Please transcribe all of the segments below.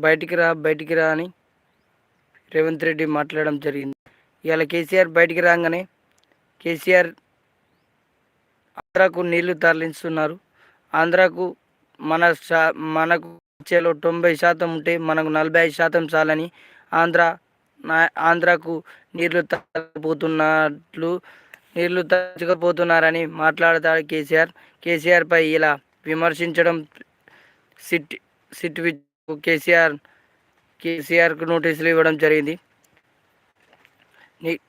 బయటికి రా బయటికి రా అని రేవంత్ రెడ్డి మాట్లాడడం జరిగింది. ఇవాళ కేసీఆర్ బయటికి రాగానే కేసీఆర్ ఆంధ్రాకు నీళ్ళు తరలిస్తున్నారు. ఆంధ్రాకు మన శా మనకు చేలో తొంభై శాతం ఉంటే మనకు నలభై ఐదు శాతం చాలని ఆంధ్ర నా- ఆంధ్రాకు నీళ్ళు తగ్గపోతున్నట్లు నీళ్ళు తరచకపోతున్నారని మాట్లాడతాడు కేసీఆర్. కేసీఆర్పై ఇలా విమర్శించడం సిట్ సిట్ వి- కేసీఆర్ కేసీఆర్కు నోటీసులు ఇవ్వడం జరిగింది. నీ-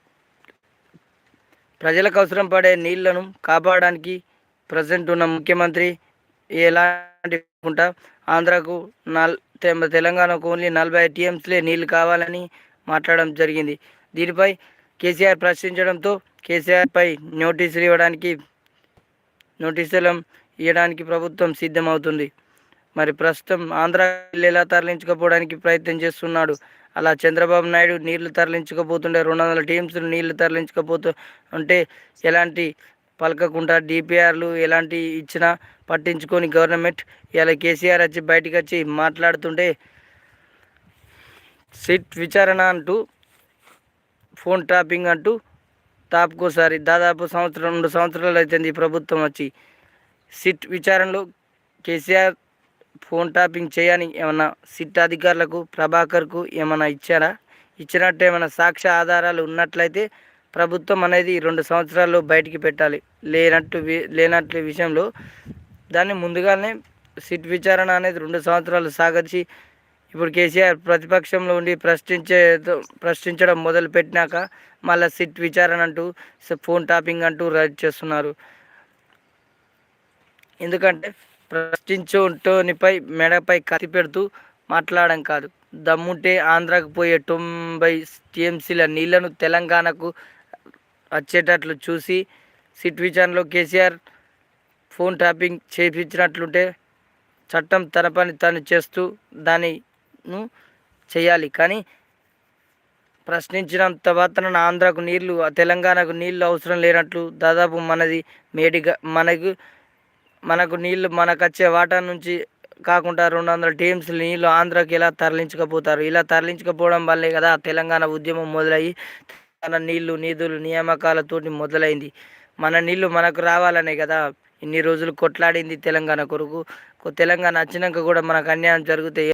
ప్రజలకు అవసరం పడే నీళ్ళను కాపాడడానికి ప్రజెంట్ ఉన్న ముఖ్యమంత్రి ఎలాంటి ఆంధ్రాకు నల్ తె- తెలంగాణకు ఓన్లీ నలభై టీఎంస్లే నీళ్ళు కావాలని మాట్లాడడం జరిగింది. దీనిపై కేసీఆర్ ప్రశ్నించడంతో కేసీఆర్పై నోటీసులు ఇవ్వడానికి నోటీసులు ఇవ్వడానికి ప్రభుత్వం సిద్ధమవుతుంది. మరి ప్రస్తుతం ఆంధ్ర ఎలా తరలించకపోవడానికి ప్రయత్నం చేస్తున్నాడు. అలా చంద్రబాబు నాయుడు నీళ్ళు తరలించకపోతుండే రెండు వందల టీమ్స్ నీళ్ళు తరలించకపోతూ ఉంటే ఎలాంటి పలకకుండా డిపిఆర్లు ఎలాంటి ఇచ్చినా పట్టించుకొని గవర్నమెంట్ ఇలా కేసీఆర్ వచ్చి బయటకు వచ్చి మాట్లాడుతుంటే సిట్ విచారణ అంటూ ఫోన్ ట్రాపింగ్ అంటూ తాపుకోసారి దాదాపు సంవత్సరం రెండు సంవత్సరాలు అవుతుంది ప్రభుత్వం వచ్చి. సిట్ విచారణలో కేసీఆర్ ఫోన్ టాపింగ్ చేయని ఏమన్నా సిట్ అధికారులకు ప్రభాకర్కు ఏమైనా ఇచ్చారా? ఇచ్చినట్టు ఏమైనా సాక్ష్య ఆధారాలు ఉన్నట్లయితే ప్రభుత్వం అనేది రెండు సంవత్సరాల్లో బయటికి పెట్టాలి. లేనట్టు లేనట్లు లేనట్టు విషయంలో దాన్ని ముందుగానే సిట్ విచారణ అనేది రెండు సంవత్సరాలు సాగర్చి ఇప్పుడు కేసీఆర్ ప్రతిపక్షంలో ఉండి ప్రశ్నించే ప్రశ్నించడం మొదలు పెట్టినాక మళ్ళీ సిట్ విచారణ అంటూ ఫోన్ టాపింగ్ అంటూ రైడ్ చేస్తున్నారు. ఎందుకంటే ప్రశ్నించుటోనిపై మెడపై కత్తి పెడుతూ మాట్లాడడం కాదు. దమ్ముంటే ఆంధ్రాకు పోయే తొంభై టీఎంసీల నీళ్ళను తెలంగాణకు వచ్చేటట్లు చూసి సిట్ కేసీఆర్ ఫోన్ ట్యాపింగ్ చేయించినట్లుంటే చట్టం తన పని తను చేస్తూ దానిను చేయాలి. కానీ ప్రశ్నించినంత మాత్రాన ఆంధ్రాకు నీళ్ళు తెలంగాణకు నీళ్ళు అవసరం లేనట్లు దాదాపు మనది మేడిగా మనకు మనకు నీళ్ళు మనకు వచ్చే వాటర్ నుంచి కాకుండా రెండు వందల టీమ్స్ నీళ్ళు ఆంధ్రాకి ఎలా తరలించకపోతారు. ఇలా తరలించకపోవడం వల్లే కదా తెలంగాణ ఉద్యమం మొదలయ్యి మన నీళ్ళు నిధులు నియామకాలతోటి మొదలైంది. మన నీళ్ళు మనకు రావాలనే కదా. ఇన్ని రోజులు కొట్లాడింది తెలంగాణ కొరకు. తెలంగాణ వచ్చినాక కూడా మనకు అన్యాయం జరిగితే